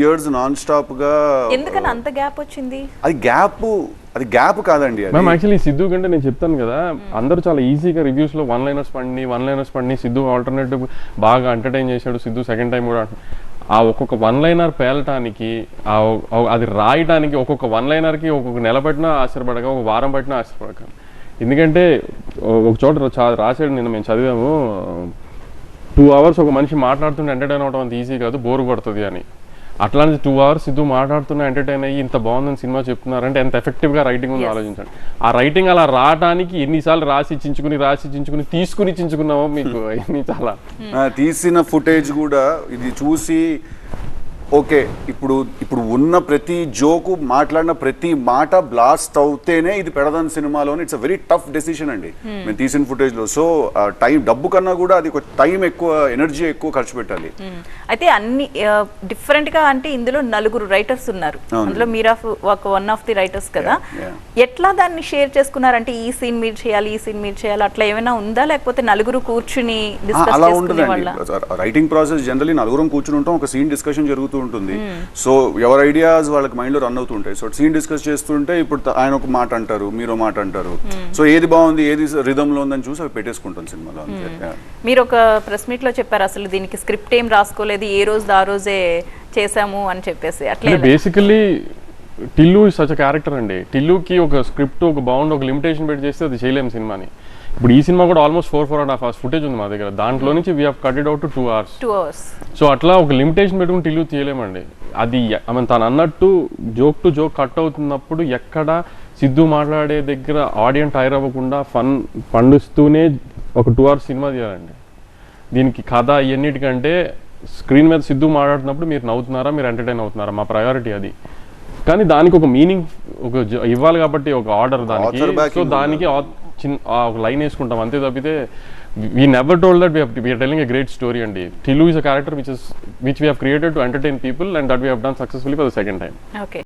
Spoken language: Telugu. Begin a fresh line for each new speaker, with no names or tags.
ఇయర్స్ నాన్ స్టాప్గా
ఎందుకని అంత గ్యాప్ వచ్చింది?
అది గ్యాప్ అది గ్యాప్ కాదండి అది.
మ్యామ్ యాక్చువల్లీ సిద్ధు కంటే నేను చెప్తాను కదా అందరూ చాలా ఈజీగా రివ్యూస్లో వన్ లైనర్స్ పండి వన్ లైనర్స్ పండి సిద్ధు ఆల్టర్నేటివ్ బాగా ఎంటర్టైన్ చేశాడు సిద్ధు సెకండ్ టైం కూడా. ఆ ఒక్కొక్క వన్ లైనర్ పేలటానికి అది రాయటానికి ఒక్కొక్క వన్ లైనర్కి ఒక్కొక్క నెల పట్టినా ఆశ్చర్యపడక ఒక వారం పట్టినా ఆశ్చర్యపడక ఎందుకంటే ఒక చోట రాశాడు నిన్న మేము చదివాము టూ అవర్స్ ఒక మనిషి మాట్లాడుతుంటే ఎంటర్టైన్ అవడం అంత ఈజీ కాదు బోర్ కొడుతుంది అని. అట్లాంటి టూ అవర్స్ ఇది మాట్లాడుతున్న ఎంటర్టైన్ అయ్యి ఇంత బాగుందని సినిమా చెప్తున్నారంటే ఎంత ఎఫెక్టివ్గా రైటింగ్ ఉందో ఆలోచించండి. ఆ రైటింగ్ అలా రావడానికి ఎన్నిసార్లు రాసి చించుకుని రాసి చించుకుని తీసుకుని చించుకున్నామో మీకు? ఎన్ని చాలా.
తీసిన ఫుటేజ్ కూడా ఇది చూసి ఓకే ఇప్పుడు ఇప్పుడు ఉన్న ప్రతి జోకు మాట్లాడిన ప్రతి మాట బ్లాస్ట్ అవుతేనే ఇది పెడదాం సినిమాలోని it's a very tough decision అండి. మేము తీసిన ఫుటేజ్లో. సో టైం డబ్బు కన్నా కూడా అది టైం ఎక్కువ ఎనర్జీ ఎక్కువ ఖర్చు పెట్టాలి.
మ్మ్. అయితే అన్ని డిఫరెంట్గా అంటే ఇందులో నలుగురు రైటర్స్ ఉన్నారు. అందులో మీరు ఆఫ్ ఒక వన్ ఆఫ్ ది రైటర్స్ కదా. ఎట్లా దాన్ని షేర్ చేసుకున్నారంటే ఈ సీన్ మీరు చేయాలి ఈ సీన్ మీరు చేయాలి అట్లా ఏమైనా ఉందా? లేకపోతే నలుగురు కూర్చుని
అలా ఉండదండి. రైటింగ్ ప్రాసెస్ జనరలీ నలుగురం కూర్చుని ఉంటాం ఒక సీన్ డిస్కషన్ జరుగుతూ ఉంటుంది. సో ఎవరి ఐడియాస్ వాళ్ళకి మైండ్లో రన్ అవుతూ ఉంటాయి సో సీన్ డిస్కస్ చేస్తుంటే ఇప్పుడు ఆయన ఒక మాట అంటారు మీరు ఒక మాట అంటారు. సో ఏది బాగుంది ఏది రిధమ్లో ఉందని చూసి అవి పెట్టేసుకుంటాం సినిమాలో అంతే. Yeah.
మీరు ఒక ప్రెస్ మీట్లో చెప్పారు అసలు దీనికి స్క్రిప్ట్ ఏం రాసుకోలేదు ఏ రోజు ఆ రోజే చేసాము అని చెప్పేసి. అట్లే
అంటే బేసికల్లీ టిల్లు సచ్ క్యారెక్టర్ అండి. టిల్లుకి ఒక స్క్రిప్ట్ ఒక బాగుండ్ ఒక లిమిటేషన్ పెట్టి చేస్తే అది చేయలేము సినిమాని. ఇప్పుడు ఈ సినిమా కూడా almost four four and half hours footage ఉంది మా దగ్గర. దాంట్లో నుంచి we have cut it out two hours
two hours
so అట్లా ఒక లిమిటేషన్ పెట్టుకుని టిల్లు తీయలేమండి. అది ఐ మీన్ తను అన్నట్టు జోక్ టు జోక్ కట్ అవుతున్నప్పుడు ఎక్కడ సిద్ధు మాట్లాడే దగ్గర ఆడియన్స్ టైర్ అవ్వకుండా ఫన్ పండిస్తూనే ఒక టూ అవర్స్ సినిమా తీయాలండి. దీనికి కథ ఇవన్నిటికంటే స్క్రీన్ మీద సిద్ధు మాట్లాడుతున్నప్పుడు మీరు నవ్వుతున్నారా మీరు ఎంటర్టైన్ అవుతున్నారా? మా ప్రయారిటీ అది. కానీ దానికి ఒక మీనింగ్ ఒక ఇవ్వాలి కాబట్టి ఒక ఆర్డర్ దానికి. సో. దానికి ఆ చిన్న ఒక లైన్ వేసుకుంటాం. అంతే తప్పితే we never told that we're telling a great story అండి. Tillu is a character which is which we have created to entertain people and that we have done successfully for the second time
okay